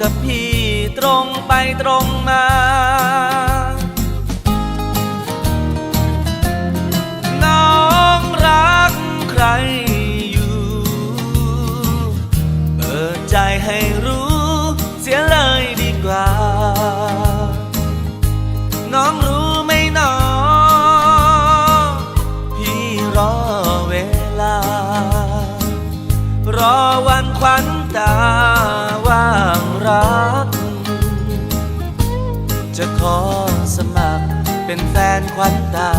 กับพี่ตรงไปตรงมา น้องรักใครอยู่ เปิดใจให้รู้เสียเลยดีกว่า น้องรู้ไหมน้อง พี่รอเวลา รอวันควัน เป็นแฟนควันตา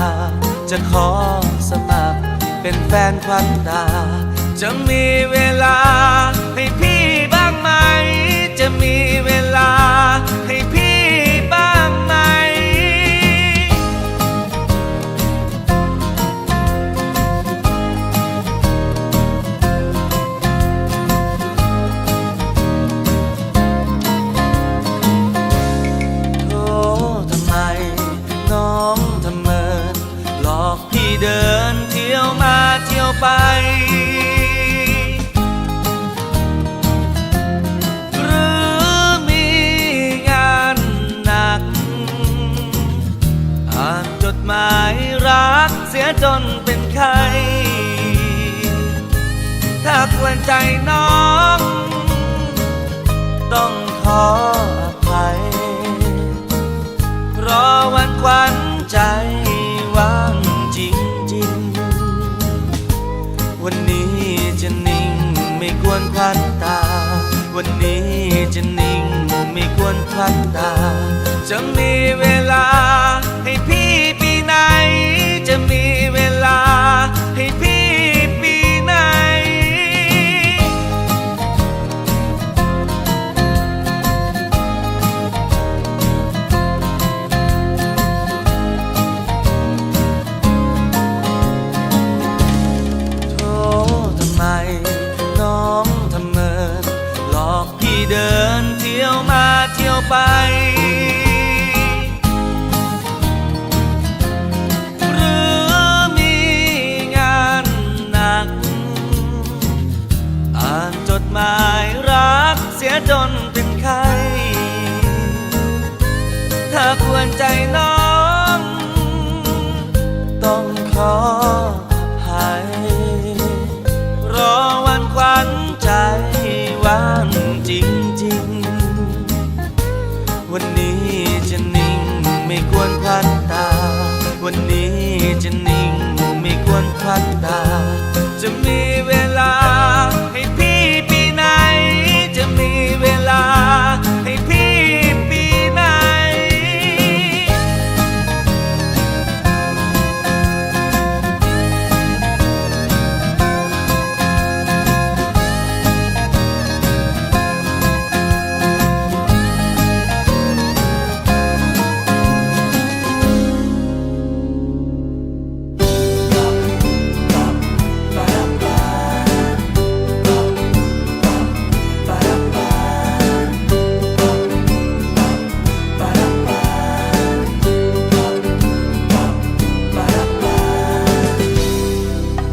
จะขอสมัคร เป็นแฟนควันตา จะมีเวลาให้พี่บ้างไหม จะมีเวลาให้พี่ ไป หรือมีงานหนัก อ่านจดหมายรักเสียจนเป็นไข้ถ้าควรใจน้อง ต้องขอ จะนิ่งไม่ควรพลันตา จะมีเวลา ยวไป หรือมีงานหนัก อ่านจดหมายรักเสียจนเ传达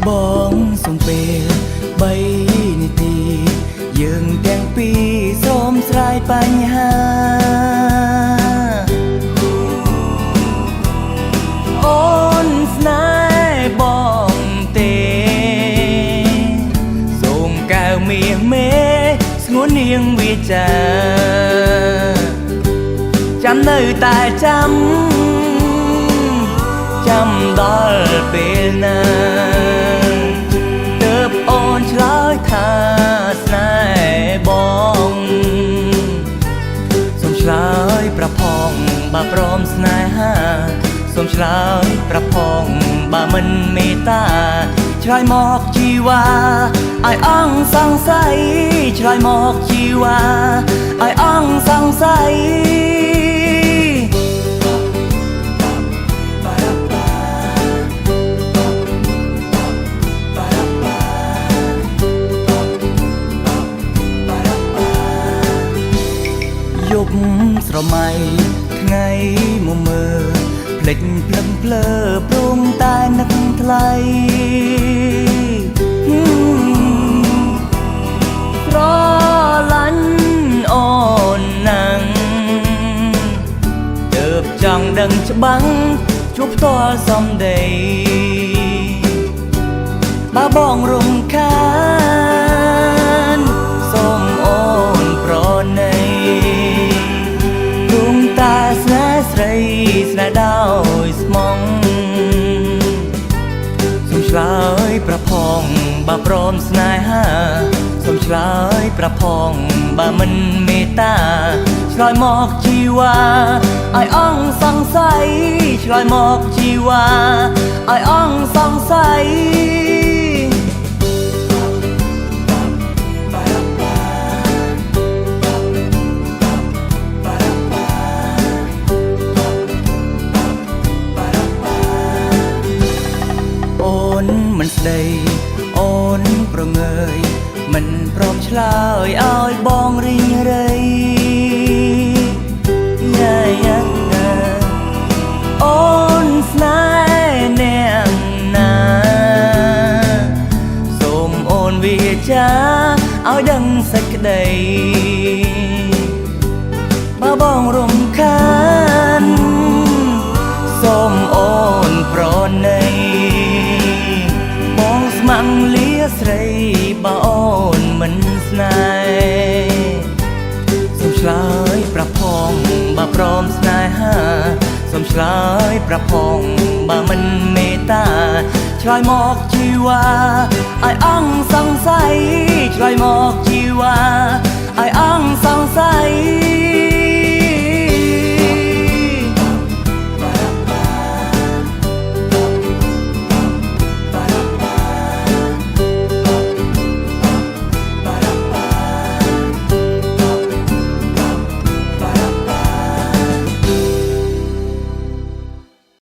បងសំពេលបីនាទី យើងទាំងពីរសូមស្រាយបញ្ហាអូនស្នេហ៍បងទេសូមកែវមាសមេស្ងួននាងវាចា ចាំនៅតែចាំ ចាំដល់ពេលណាទើបអូនឆ្លើយថាស្នេហ៍បងសូមឆ្លើយប្រផងបើព្រមស្នេហាសូមឆ្លើយប្រផងបើមិនមេត្តាឆ្លើយមកជីវ៉ាឲ្យអងសង្ស័យឆ្លើយមកជីវ៉ាឲ្យអងសង្ស័យ ប់ស្រមៃថ្ងៃមកមើលភ្លេចភ្លឹងភ្លើព្រមតែនឹកថ្លៃស្រលាញ់អូនណាំងទើបចង់ដឹងច្បាំងជួបផ្ទាល់សំដីបើបងរំខាន ហាសូមឆ្លើយប្រផងបើមិនមេត្តាឆ្លើយមកជីវ៉ាឲ្យអងសង្ស័យឆ្លើយមកជីវ៉ាឲ្យអងសង្ស័យ វាចាឲ្យដឹងសេចក្ដីបើបងរំខានសូមអូនប្រណីបងស្មាំងលាស្រីបើអូនមិនស្នេហ៍សូមឆ្លើយប្រផងបើព្រមស្នេហាសូមឆ្លើយប្រផងបើមិនមេត្តា ชลายหมอกชีวาไออังสังใสชลายหมอกชีวาไออังสงสัย